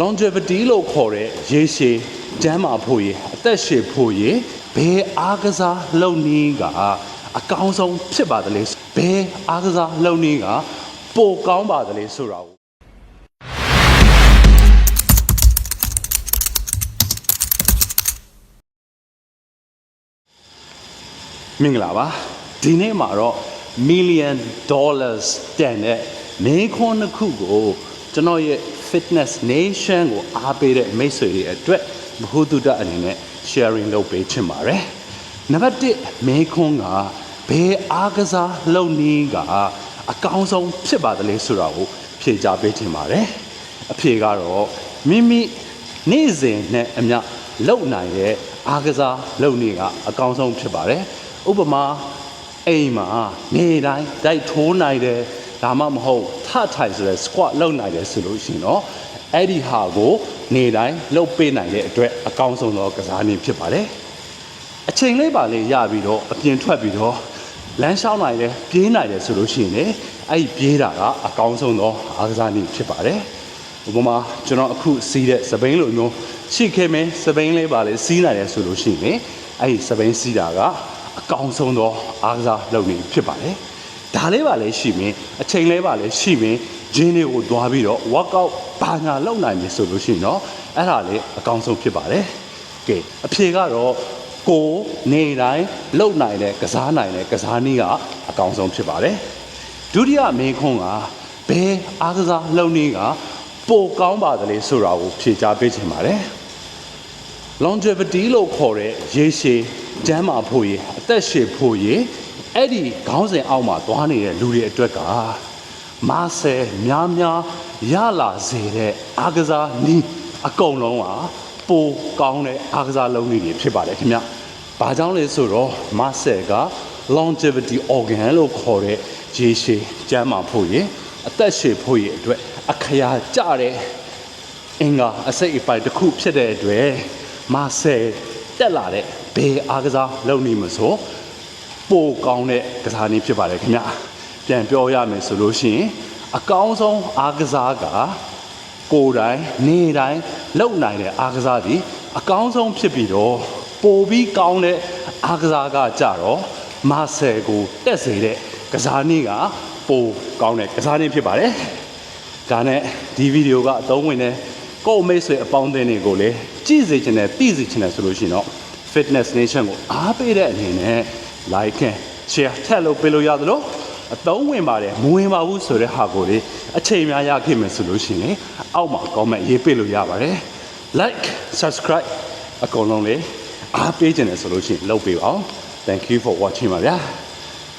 longevity လို့ခေါ်တဲ့ရေရှည်ကျန်းမာဖို့ရေအသက်ရှည်ဖို့ရေဘယ်အားကစားလုပ်နည်းကအကောင်းဆုံးဖြစ်ပါသလဲဘယ်အားကစားလုပ်နည်းကပိုကောင်းပါသလဲဆိုတာကိုမင်္ဂလာပါဒီနေ့မှာတော့ million dollars တန်တဲ့နေခွန်းတစ်ခုကိုကျွန်တော်ရဲ့ fitness nation ကိုအားပေးတဲ့မိတ်ဆွေတွေအတွက်ဘ ഹു တုတအနေနဲ့ sharing လုပ်ပေးချင်ပါတယ်နံပါတ်1မေခွန်းကဘယ်အားကစားလုပ်နည်းကအကောင်းဆုံးဖြစ်ပါသလဲဆိုတာကိုဖြေချပေးချင်ပါတယ်အဖြေကတော့မိမိနေ့စဉ်နဲ့အမျှလုပ်နိုင်တဲ့အားကစားလုပ်နည်းကအကောင်းဆုံးဖြစ်ပါတယ်ဥပမာအိမ်မှာနေတိုင်းတိုက်ထိုးနိုင်တယ် ဒါမှမဟုတ်ထထိုင်ဆိုတဲ့ squat လုပ်နိုင်တယ်ဆိုလို့ရှိရင်တော့အဲ့ဒီဟာကိုနေတိုင်းလုပ်ပေးနိုင်တဲ့အတွက်အကောင်းဆုံးသောကစားနည်းဖြစ်ပါတယ်အချိန်လေးပါလေးရပြီးတော့အပြင်ထွက်ပြီးတော့လမ်းလျှောက်နိုင်တယ်ပြေးနိုင်တယ်ဆိုလို့ရှိရင်လေအဲ့ဒီပြေးတာကအကောင်းဆုံးသောအားကစားနည်းဖြစ်ပါတယ်ဥပမာကျွန်တော်အခုစီးတဲ့စပိန်လိုမျိုးရှိခဲ့မယ်စပိန်လေးပါလေစီးနိုင်တယ်ဆိုလို့ရှိရင်အဲ့ဒီစပိန်စီးတာကအကောင်းဆုံးသောအားကစားလုပ်နေဖြစ်ပါတယ် ဒါလေးပါလေရှိမင်းအချိန်လေးပါလေရှိမင်းဂျင်းလေးကိုသွားပြီးတော့ workout ဘာညာလုပ်နိုင်ပြီဆိုလို့ရှိရင်တော့အဲ့ဒါလေးအကောင်းဆုံးဖြစ်ပါတယ်ကဲအဖြေကတော့ကိုယ်နေတိုင်းလုပ်နိုင်တဲ့ကစားနိုင်တဲ့ကစားနည်းကအကောင်းဆုံးဖြစ်ပါတယ်ဒုတိယမေခွန်းကဘယ်အားကစားလုပ်နည်းကပိုကောင်းပါသလဲဆိုတာကိုဖြေကြားပေးချင်ပါတယ် longevity လို့ခေါ်တဲ့ရေရှည်ကျန်းမာဖို့ရေအသက်ရှည်ဖို့ရေ အဲ့ဒီခေါင်းစဉ်အောက်မှာသွားနေတဲ့လူတွေအတွက်ကမာဆယ်များများရလာစေတဲ့အားကစားနည်းအကုန်လုံးကပိုကောင်းတဲ့အားကစားလုပ်နည်းတွေဖြစ်ပါတယ်ခင်ဗျ။ဘာကြောင့်လဲဆိုတော့မာဆယ်က longevity organ လို့ခေါ်တဲ့ရေရှည်ကျန်းမာဖို့ရေအသက်ရှည်ဖို့ရေအတွက်အခရာကျတဲ့အင်္ဂါအစိတ်အပိုင်တစ်ခုဖြစ်တဲ့အတွက်မာဆယ်တက်လာတဲ့ဘေးအားကစားလုပ်နေမှာဆို ပိုကောင်းတဲ့ကစားနည်းဖြစ်ပါတယ်ခင်ဗျပြန်ပြောရမယ်ဆိုလို့ရှိရင်အကောင်းဆုံးအားကစားကကိုယ်တိုင်နေတိုင်းလုပ်နိုင်တဲ့အားကစားသည်အကောင်းဆုံးဖြစ်ပြီးတော့ပိုပြီးကောင်းတဲ့အားကစားကကြတော့မာဆယ်ကိုတက်စေတဲ့ကစားနည်းကပိုကောင်းတဲ့ကစားနည်းဖြစ်ပါတယ်ဒါနဲ့ဒီဗီဒီယိုကအသုံးဝင်တဲ့ကိုယ့်မိတ်ဆွေအပေါင်းအသင်းတွေကိုလည်းကြည့်စေချင်တယ်သိစေချင်တယ်ဆိုလို့ရှိရင်တော့ fitness nation ကိုအားပေးတဲ့အနေနဲ့ like and share ထပ်လို့ပေးလို့ရသလိုအသုံးဝင်ပါတယ်မဝင်ပါဘူးဆိုတဲ့ဟာကိုလေအချိန်များရခဲ့မယ်ဆိုလို့ရှိရင်အောက်မှာ comment ရေးပေးလို့ရပါတယ် like subscribe အကုန်လုံးလေအားပေးချင်တယ်ဆိုလို့ရှိရင်လုပ်ပေးပါအောင် thank you for watching ပါဗျာ